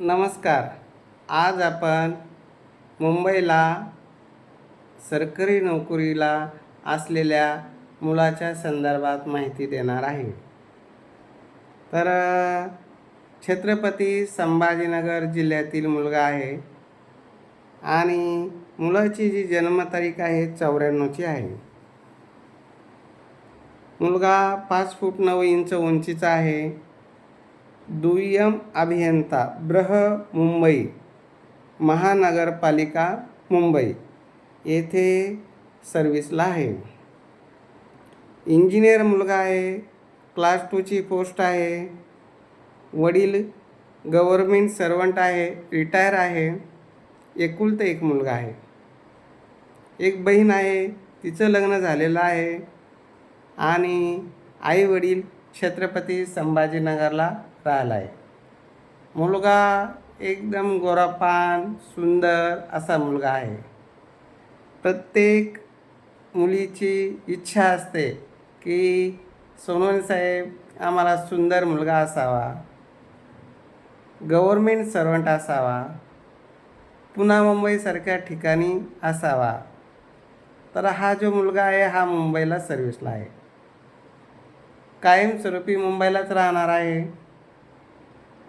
नमस्कार. आज आपण मुंबईला सरकारी नोकरीला असलेल्या मुलाच्या संदर्भात माहिती देणार आहे. तर छत्रपती संभाजीनगर जिल्ह्यातील मुलगा आहे आणि मुलाची जी जन्मतारीख आहे चौऱ्याण्णवची आहे. मुलगा पाच फूट नऊ इंच उंचीचा आहे. दुय्यम अभियंता ब्रह मुंबई महानगरपालिका मुंबई. येथे सर्विसला आहे. इंजिनियर मुलगा आहे क्लास टूची पोस्ट आहे. वडील गव्हर्मेंट सर्वंट आहे रिटायर आहे. एकुलतं एक मुलगा आहे. एक बहीण आहे तिचं लग्न झालेलं आहे. आणि आई वडील छत्रपती संभाजीनगरला राहिला आहे मुलगा एकदम गोरापान सुंदर असा मुलगा आहे. प्रत्येक मुलीची इच्छा असते की सोनवणे साहेब आम्हाला सुंदर मुलगा असावा. गव्हर्मेंट सर्वंट असावा. पुन्हा मुंबईसारख्या ठिकाणी असावा. तर हा जो मुलगा आहे हा मुंबईला सर्विसला आहे. कायमस्वरूपी मुंबईलाच राहणार आहे.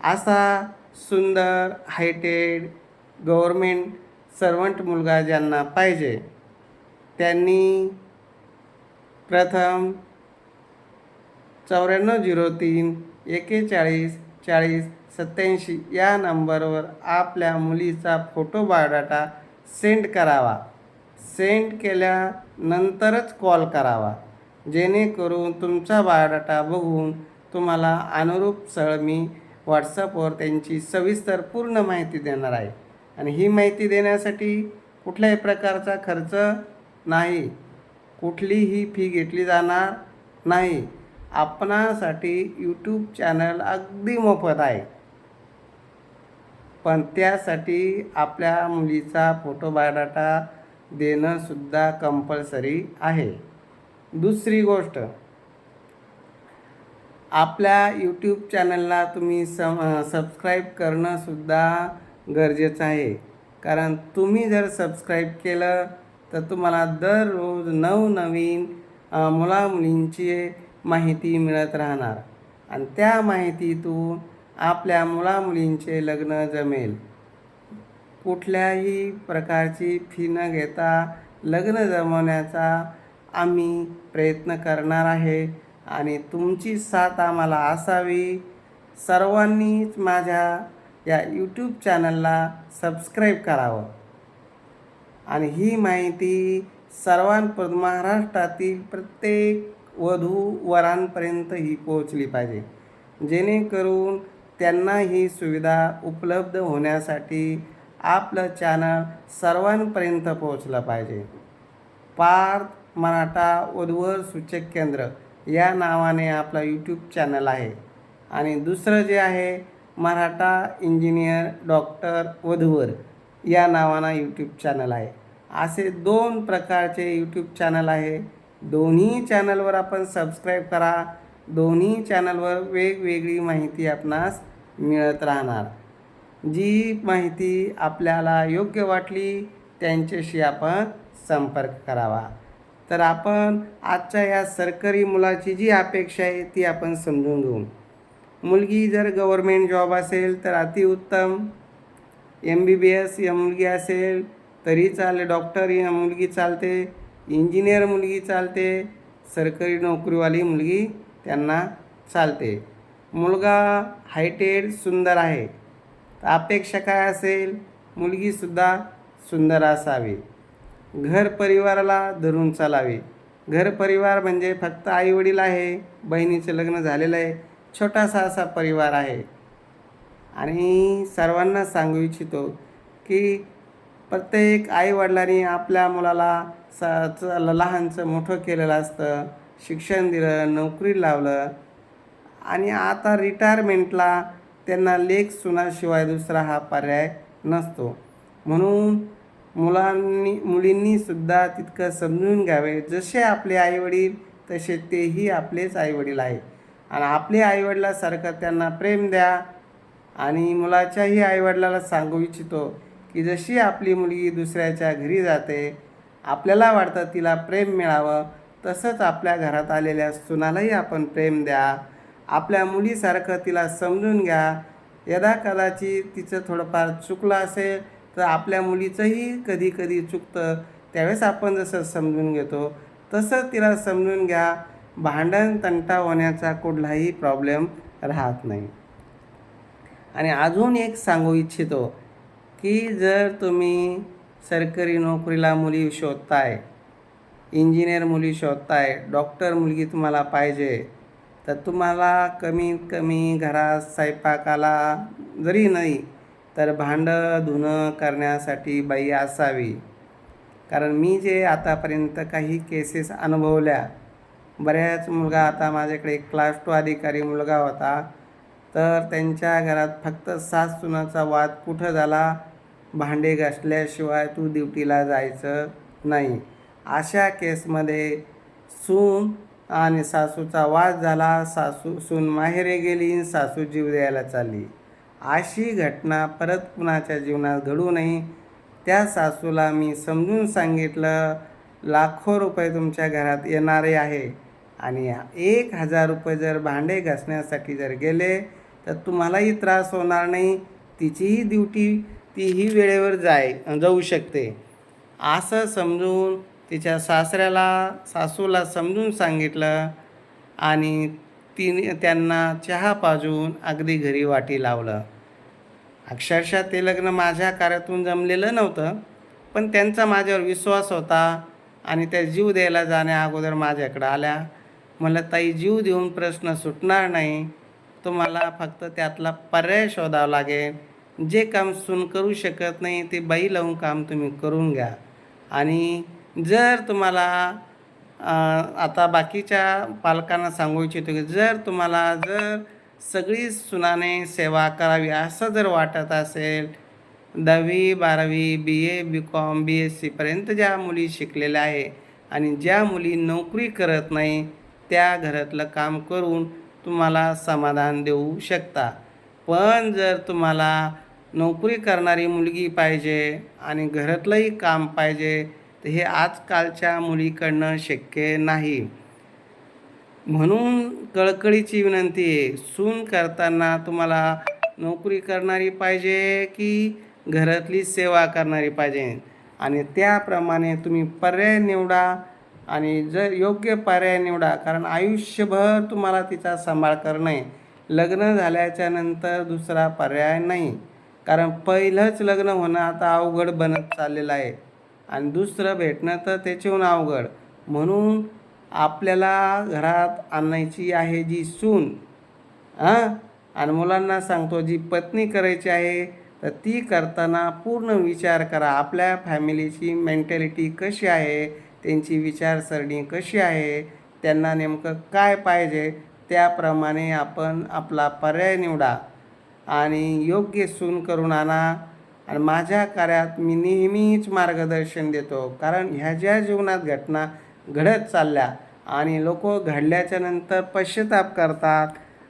असा सुंदर हायटेड गव्हर्मेंट सर्वंट मुलगा ज्यांना पाहिजे त्यांनी प्रथम चौऱ्याण्णव झिरो तीन एकेचाळीस चाळीस सत्याऐंशी या नंबरवर आपल्या मुलीचा फोटो बायोडाटा सेंड करावा. सेंड केल्यानंतरच कॉल करावा. जेणेकरून तुमचा बायोडाटा बघून तुम्हाला अनुरूप सळमी मी व्हॉट्सअपवर त्यांची सविस्तर पूर्ण माहिती देणार आहे. आणि ही माहिती देण्यासाठी कुठल्याही प्रकारचा खर्च नाही. कुठलीही फी घेतली जाणार नाही. आपणासाठी यूट्यूब चॅनल अगदी मोफत आहे. पण त्यासाठी आपल्या मुलीचा फोटो बायोडाटा देणंसुद्धा कंपल्सरी आहे. दुसरी गोष्ट आपल्या यूट्यूब चॅनलला तुम्ही सम सबस्क्राईब करणंसुद्धा गरजेचं आहे. कारण तुम्ही जर सबस्क्राईब केलं तर तुम्हाला दररोज नवनवीन मुलामुलींची माहिती मिळत राहणार. आणि त्या माहितीतून आपल्या मुलामुलींचे लग्न जमेल. कुठल्याही प्रकारची फी न घेता लग्न जमवण्याचा आम्ही प्रयत्न करणार आहे. आणि तुमची साथ आम्हाला असावी. सर्वांनीच माझ्या या यूट्यूब चॅनलला सबस्क्राईब करावं. आणि ही माहिती सर्वांपर्यंत महाराष्ट्रातील प्रत्येक वधू वरांपर्यंत ही पोहोचली पाहिजे. जेणेकरून त्यांना ही सुविधा उपलब्ध होण्यासाठी आपलं चॅनल सर्वांपर्यंत पोहोचलं पाहिजे. पार्थ मराठा वधूवर सूचक केंद्र. या नावाने आपला यूट्यूब चॅनल आहे. आणि दुसरं जे आहे मराठा इंजिनियर डॉक्टर वधूवर या नावानं यूट्यूब चॅनल आहे. असे दोन प्रकारचे यूट्यूब चॅनल आहे. दोन्ही चॅनलवर आपण सबस्क्राईब करा. दोन्ही चॅनलवर वेगवेगळी माहिती आपणास मिळत राहणार. जी माहिती आपल्याला योग्य वाटली त्यांच्याशी आपण संपर्क करावा. तर आपण आजच्या या सरकारी मुलाची जी अपेक्षा आहे ती आपण समजून घेऊ. मुलगी जर गव्हर्मेंट जॉब असेल तर अतिउत्तम एम बी बी एस या मुलगी असेल तरी चालेल. डॉक्टर या मुलगी चालते. इंजिनियर मुलगी चालते. सरकारी नोकरीवाली मुलगी त्यांना चालते. मुलगा हायटेड सुंदर आहे. अपेक्षा काय असेल? मुलगीसुद्धा सुंदर असावी. घर परिवाराला धरून चालावे. घर परिवार म्हणजे फक्त आईवडील आहे बहिणीचं लग्न झालेलं आहे छोटासा असा परिवार आहे. आणि सर्वांना सांगू इच्छितो की प्रत्येक आईवडिलांनी आपल्या मुलाला स च- लहानचं मोठं केलेलं असतं. शिक्षण दिलं नोकरी लावलं आणि आता रिटायरमेंटला त्यांना लेख सुनाशिवाय दुसरा हा पर्याय नसतो. म्हणून मुलांनी मुलींनी सुद्धा तितकं समजून घ्यावे. जसे आपले आईवडील तसे तेही आपलेच आईवडील आहे आणि आपले आईवडिलासारखं त्यांना प्रेम द्या. आणि मुलाच्याही आईवडिलाला सांगू इच्छितो की जशी आपली मुलगी दुसऱ्याच्या घरी जाते आपल्याला वाटतं तिला प्रेम मिळावं तसंच आपल्या घरात आलेल्या सुनालाही आपण प्रेम द्या. आपल्या मुलीसारखं तिला समजून घ्या. यदा कदाचित तिचं थोडंफार चुकलं असेल तर आपल्या मुलीचंही कधी कधी चुकतं त्यावेळेस आपण जसं समजून घेतो तसं तिला समजून घ्या. भांडण तंटा होण्याचा कुठलाही प्रॉब्लेम राहत नाही. आणि अजून एक सांगू इच्छितो की जर तुम्ही सरकारी नोकरीला मुली शोधताय इंजिनियर मुली शोधताय डॉक्टर मुलगी तुम्हाला पाहिजे तर तुम्हाला कमीत कमी घरात स्वयंपाकाला जरी नाही तर भांडं धुणं करण्यासाठी बाई असावी. कारण मी जे आतापर्यंत काही केसेस अनुभवल्या बऱ्याच मुलगा आता माझ्याकडे एक क्लास टू अधिकारी मुलगा होता. तर त्यांच्या घरात फक्त सास सुनाचा वाद कुठं झाला? भांडे घासल्याशिवाय तू ड्युटीला जायचं नाही. अशा केसमध्ये सून आणि सासूचा वाद झाला. सासू सून माहेरे गेली सासू जीव द्यायला चालली. अशी घटना परत कुणाच्या जीवनात घडू नये. त्या सासूला मी समजून सांगितलं लाखो रुपये तुमच्या घरात येणारे आहे आणि एक हजार रुपये जर भांडे घासण्यासाठी जर गेले तर तुम्हालाही त्रास होणार नाही. तिचीही ड्युटी तीही वेळेवर जाय जाऊ शकते. असं समजून तिच्या सासऱ्याला सासूला समजून सांगितलं आणि तिने त्यांना चहा पाजून अगदी घरी वाटी लावलं. अक्षरशः ते लग्न माझ्या कार्यातून जमलेलं नव्हतं पण त्यांचा माझ्यावर विश्वास होता आणि त्या जीव द्यायला जाण्या अगोदर माझ्याकडं आल्या. मला ताई जीव देऊन प्रश्न सुटणार नाही. तुम्हाला फक्त त्यातला पर्याय शोधावा लागेल. जे काम सून करू शकत नाही ते बाई लावून काम तुम्ही करून घ्या. आणि जर तुम्हाला आता बाकीच्या पालकांना सांगू इच्छितो की जर तुम्हाला जर सगळी सुनाने सेवा करावी असं जर वाटत असेल दहावी बारावी बी A B com B S सीपर्यंत ज्या मुली शिकलेल्या आहे आणि ज्या मुली नोकरी करत नाही त्या घरातलं काम करून तुम्हाला समाधान देऊ शकता. पण जर तुम्हाला नोकरी करणारी मुलगी पाहिजे आणि घरातलंही काम पाहिजे तर हे आजकालच्या मुलीकडनं शक्य नाही. म्हणून कळकळीची विनंती आहे सून करताना तुम्हाला नोकरी करणारी पाहिजे की घरातली सेवा करणारी पाहिजे? आणि त्याप्रमाणे तुम्ही पर्याय निवडा आणि जर योग्य पर्याय निवडा कारण आयुष्यभर तुम्हाला तिचा सांभाळ करणं आहे. लग्न झाल्याच्यानंतर दुसरा पर्याय नाही. कारण पहिलंच लग्न होणं आता अवघड बनत चाललेलं आहे. आणि दुसरं भेटणं तर त्याच्याहून अवघड. म्हणून आपल्याला घरात आणायची आहे जी सून हां? आणि मुलांना सांगतो जी पत्नी करायची आहे तर ती करताना पूर्ण विचार करा. आपल्या फॅमिलीची मेंटॅलिटी कशी आहे? त्यांची विचारसरणी कशी आहे? त्यांना नेमकं काय पाहिजे? त्याप्रमाणे आपण आपला पर्याय निवडा आणि योग्य सून करून आणा. आणि माझ्या कार्यात मी नेहमीच मार्गदर्शन देतो. कारण ह्या ज्या जीवनात घटना घडत चालल्या आणि लोक घडल्याच्या नंतर पश्चाताप करतात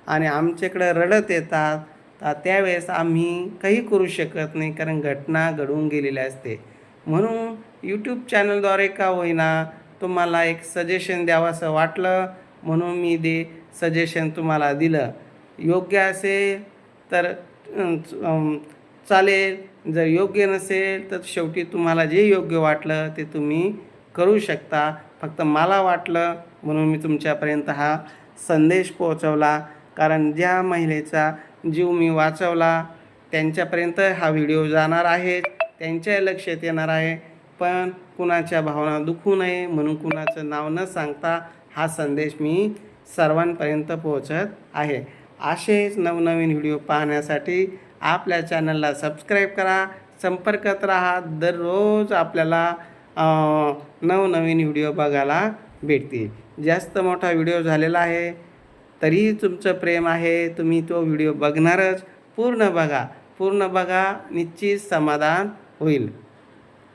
आणि आमच्याकडे रडत येतात तर त्यावेळेस आम्ही काही करू शकत नाही कारण घटना घडून गेलेली असते. म्हणून यूट्यूब चॅनलद्वारे का होईना तुम्हाला एक सजेशन द्यावंसं वाटलं म्हणून मी ते सजेशन तुम्हाला दिलं. योग्य असेल तर चालेल. जर योग्य नसेल तर शेवटी तुम्हाला जे योग्य वाटलं ते तुम्ही करू शकता. फक्त मला वाटलं म्हणून मी तुमच्यापर्यंत हा संदेश पोहोचवला. कारण ज्या महिलेचा जीव मी वाचवला त्यांच्यापर्यंत हा व्हिडिओ जाणार आहे. त्यांच्या लक्षात येणार आहे. पण कुणाच्या भावना दुखू नये म्हणून कुणाचं नाव न सांगता हा संदेश मी सर्वांपर्यंत पोहोचत आहे. असेच नवनवीन व्हिडिओ पाहण्यासाठी आपल्या चॅनलला सबस्क्राईब करा संपर्कात राहा. दररोज आपल्याला नवनवीन व्हिडिओ बघायला भेटतील. जास्त मोठा व्हिडिओ झालेला आहे तरीही तुमचं प्रेम आहे तुम्ही तो व्हिडिओ बघणारच. पूर्ण बघा. पूर्ण बघा निश्चित समाधान होईल.